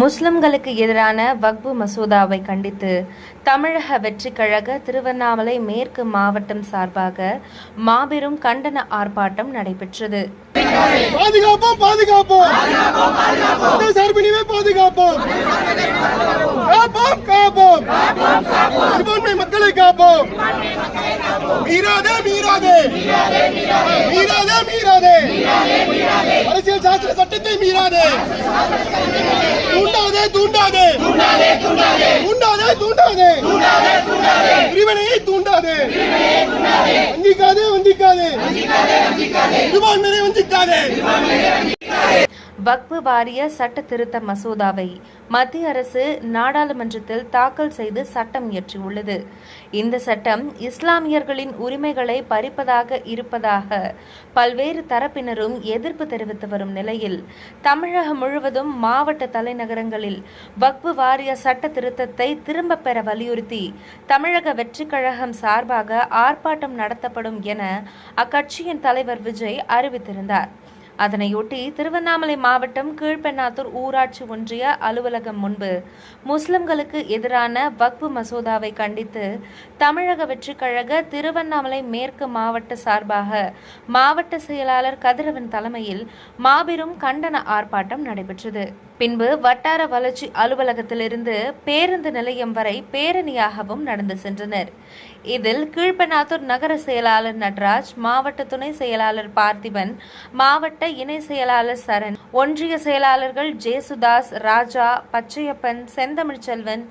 முஸ்லிம்களுக்கு எதிரான வக்பு மசோதாவை கண்டித்து தமிழக வெற்றி கழக திருவண்ணாமலை மேற்கு மாவட்டம் சார்பாக மாபெரும் கண்டன ஆர்ப்பாட்டம் நடைபெற்றது. பாதுகாப்போம் பாதுகாப்போம். காப்போம் காப்போம். சிறுபான்மை மக்களை காப்போம். மீறாதே மீறாதே. மீறாதே மீறாதே. அரசியல் சாஸ்திர சட்டத்தை மீறாதே. தூண்டாதே. தூண்டாதே தூண்டாதே. தூண்டாதே பிரிவினையை தூண்டாதே வஞ்சிக்காதே வஞ்சிக்காதே. சிறுபான்மையை வஞ்சிக்காதே. வக்பு வாரிய சட்ட திருத்த மசோதாவை மத்திய அரசு நாடாளுமன்றத்தில் தாக்கல் செய்து சட்டம் இயற்றியுள்ளது. இந்த சட்டம் இஸ்லாமியர்களின் உரிமைகளை பறிப்பதாக இருப்பதாக பல்வேறு தரப்பினரும் எதிர்ப்பு தெரிவித்து வரும் நிலையில் தமிழகம் முழுவதும் மாவட்ட தலைநகரங்களில் வக்பு வாரிய சட்ட திருத்தத்தை திரும்பப் பெற வலியுறுத்தி தமிழக வெற்றிக் கழகம் சார்பாக ஆர்ப்பாட்டம் நடத்தப்படும் என அக்கட்சியின் தலைவர் விஜய் அறிவித்திருந்தார். அதனையொட்டி திருவண்ணாமலை மாவட்டம் கீழ்பெண்ணாத்தூர் ஊராட்சி ஒன்றிய அலுவலகம் முன்பு முஸ்லிம்களுக்கு எதிரான வக்பு மசோதாவை கண்டித்து தமிழக வெற்றிக் கழக திருவண்ணாமலை மேற்கு மாவட்ட சார்பாக மாவட்ட செயலாளர் கதிரவன் தலைமையில் மாபெரும் கண்டன ஆர்ப்பாட்டம் நடைபெற்றது. பின்பு வட்டார வளர்ச்சி அலுவலகத்திலிருந்து பேருந்து நிலையம் வரை பேரணியாகவும் நடந்து சென்றனர். இதில் கீழ்பெண்ணாத்தூர் நகர செயலாளர் நட்ராஜ் மாவட்ட துணை செயலாளர் பார்த்திபன் மாவட்ட மாவட்ட இணை செயலாளர் சரண் ஒன்றிய செயலாளர்கள் ஜேசுதாஸ் ராஜா பச்சையப்பன் செந்தமிழ்ச்செல்வன்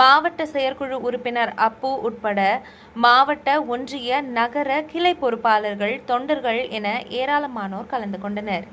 மாவட்ட செயற்குழு உறுப்பினர் அப்பு உட்பட மாவட்ட ஒன்றிய நகர கிளை பொறுப்பாளர்கள் தொண்டர்கள் என ஏராளமானோர் கலந்து கொண்டனர்.